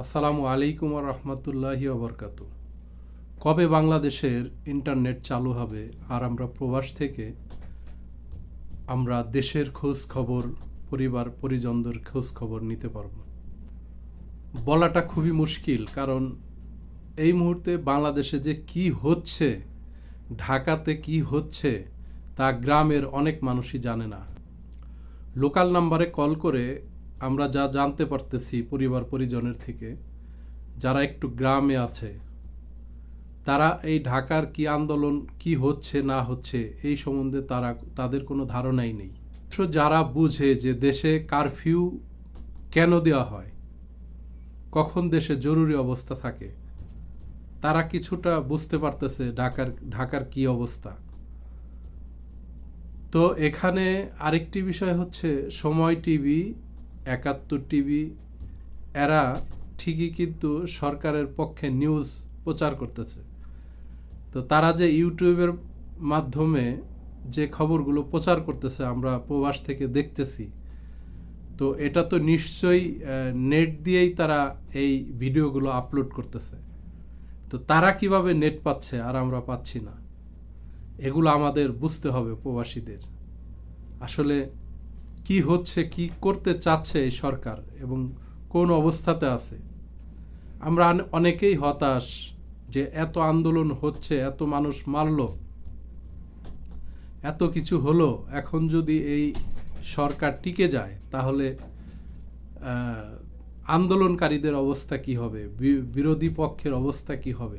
আসসালামু আলাইকুম রহমতুল্লাহি ওবরকাত কবে বাংলাদেশের ইন্টারনেট চালু হবে আর আমরা প্রবাস থেকে আমরা দেশের খোঁজ খবর পরিবার, পরিজনদের খোঁজ খবর নিতে পারব? বলাটা খুবই মুশকিল কারণ এই মুহূর্তে বাংলাদেশে যে কি হচ্ছে, ঢাকাতে কি হচ্ছে, তা গ্রামের অনেক মানুষই জানে না। লোকাল নাম্বারে কল করে আমরা যা জানতে পারতেছি পরিবার পরিজনের থেকে, যারা একটু গ্রামে আছে, তারা এই ঢাকার কি আন্দোলন, কি হচ্ছে, না হচ্ছে, এই সম্বন্ধে তারা, তাদের কোনো ধারণাই নেই। যারা বুঝে যে দেশে কারফিউ কেন দেওয়া হয়, কখন দেশে জরুরি অবস্থা থাকে, তারা কিছুটা বুঝতে পারতেছে ঢাকার ঢাকার কি অবস্থা। তো এখানে আরেকটি বিষয় হচ্ছে সময় টিভি একাত্তর টিভি, এরা ঠিকই কিন্তু সরকারের পক্ষে নিউজ প্রচার করতেছে। তো তারা যে ইউটিউবের মাধ্যমে যে খবরগুলো প্রচার করতেছে আমরা প্রবাস থেকে দেখতেছি, তো এটা তো নিশ্চয়ই নেট দিয়েই তারা এই ভিডিওগুলো আপলোড করতেছে। তো তারা কীভাবে নেট পাচ্ছে আর আমরা পাচ্ছি না? এগুলো আমাদের বুঝতে হবে প্রবাসীদের। আসলে কি হচ্ছে, কি করতে চাচ্ছে এই সরকার এবং কোন অবস্থাতে আছে? আমরা অনেকেই হতাশ যে এত আন্দোলন হচ্ছে, এত মানুষ মারল, এত কিছু হলো, এখন যদি এই সরকার টিকে যায়, তাহলে আন্দোলনকারীদের অবস্থা কি হবে? বিরোধী পক্ষের অবস্থা কি হবে?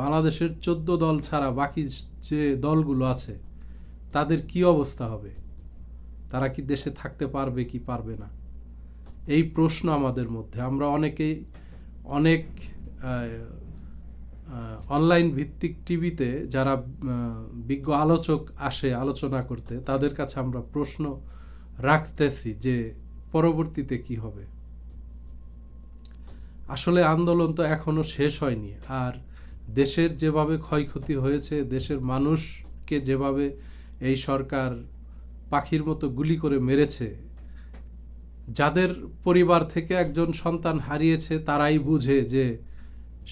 বাংলাদেশের চোদ্দ দল ছাড়া বাকি যে দলগুলো আছে, তাদের কি অবস্থা হবে? তারা কি দেশে থাকতে পারবে কি পারবে না? এই প্রশ্ন আমাদের মধ্যে। আমরা অনেকেই অনেক অনলাইন ভিত্তিক টিভিতে যারা বিজ্ঞ আলোচক আসে, আলোচনা করতে, তাদের কাছে আমরা প্রশ্ন রাখতেছি যে পরবর্তীতে কি হবে? আসলে আন্দোলন তো এখনও শেষ হয়নি। আর দেশের যেভাবে ক্ষয়ক্ষতি হয়েছে, দেশের মানুষকে যেভাবে এই সরকার পাখির মতো গুলি করে মেরেছে। যাদের পরিবার থেকে একজন সন্তান হারিয়েছে, তারাই বুঝে যে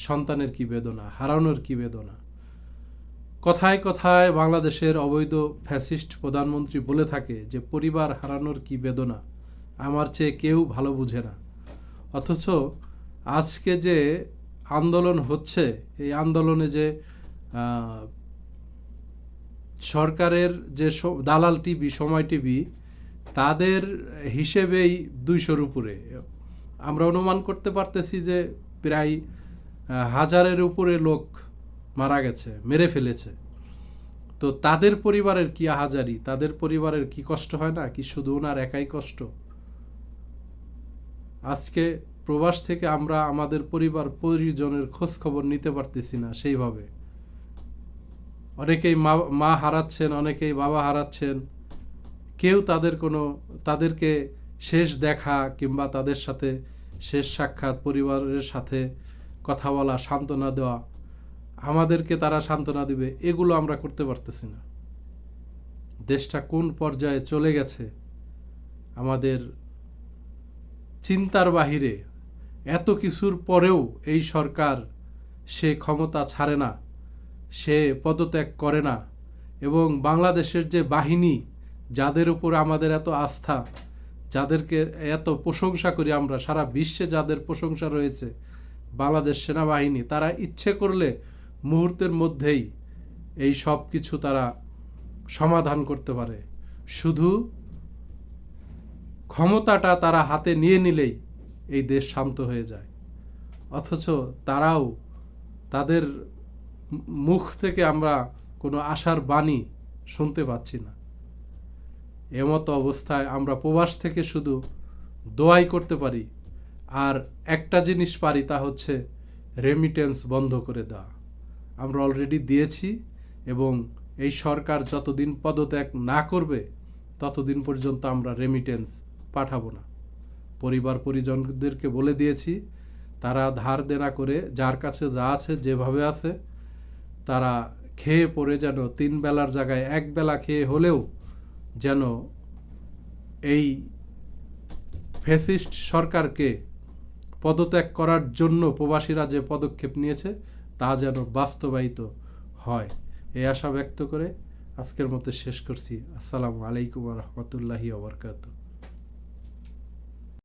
সন্তানের কি বেদনা, হারানোর কি বেদনা। কথায় কথায় বাংলাদেশের অবৈধ ফ্যাসিস্ট প্রধানমন্ত্রী বলে থাকে যে, পরিবার হারানোর কি বেদনা, আমার চেয়ে কেউ ভালো বুঝে না। অথচ আজকে যে আন্দোলন হচ্ছে, এই আন্দোলনে যে সরকারের যে দালাল টিভি, সময় টিভি, তাদের হিসেবেই দুইশোর উপরে। আমরা অনুমান করতে পারতেছি যে প্রায় হাজারের উপরে লোক মারা গেছে, মেরে ফেলেছে। তো তাদের পরিবারের কি আহাজারি? তাদের পরিবারের কি কষ্ট হয় না? কি শুধু ওনার একাই কষ্ট? আজকে প্রবাস থেকে আমরা আমাদের পরিবার পরিজনের খোঁজ খবর নিতে পারতেছি না সেইভাবে। অনেকেই মা মা হারাচ্ছেন, অনেকেই বাবা হারাচ্ছেন। কেউ তাদের কোনো, তাদেরকে শেষ দেখা কিংবা তাদের সাথে শেষ সাক্ষাৎ, পরিবারের সাথে কথা বলা, সান্ত্বনা দেওয়া, আমাদেরকে তারা সান্ত্বনা দিবে, এগুলো আমরা করতে পারতেছি না। দেশটা কোন পর্যায়ে চলে গেছে, আমাদের চিন্তার বাহিরে এত কিছুর পরেও এই সরকার সে ক্ষমতা ছাড়ে না। সে পদত্যাগ করে না। এবং বাংলাদেশের যে বাহিনী, যাদের উপর আমাদের এত আস্থা, যাদেরকে এত প্রশংসা করি আমরা, সারা বিশ্বে যাদের প্রশংসা রয়েছে, বাংলাদেশ সেনাবাহিনী, তারা ইচ্ছে করলে মুহূর্তের মধ্যেই এই সব কিছু তারা সমাধান করতে পারে। শুধু ক্ষমতাটা তারা হাতে নিয়ে নিলেই এই দেশ শান্ত হয়ে যায়। অথচ তারাও তাদের মুখ থেকে আমরা কোনো আশার বাণী শুনতে পাচ্ছি না। এমতো অবস্থায় আমরা প্রবাস থেকে শুধু দোয়াই করতে পারি, আর একটা জিনিস পারি তা হচ্ছে রেমিটেন্স বন্ধ করে দেওয়া। আমরা অলরেডি দিয়েছি এবং এই সরকার যতদিন পদত্যাগ না করবে, ততদিন পর্যন্ত আমরা রেমিটেন্স পাঠাবো না। পরিবার পরিজনদেরকে বলে দিয়েছি, তারা ধার দেনা করে যার কাছে যা আছে যেভাবে আছে তারা খেয়ে পড়ে যেন তিন বেলার জায়গায় এক বেলা খেয়ে হলেও যেন এই ফ্যাসিস্ট সরকারকে পদত্যাগ করার জন্য প্রবাসীরা যে পদক্ষেপ নিয়েছে তা যেন বাস্তবায়িত হয়। এই আশা ব্যক্ত করে আজকের মতো শেষ করছি। আসসালামু আলাইকুম রহমতুল্লাহি ওবরকাতু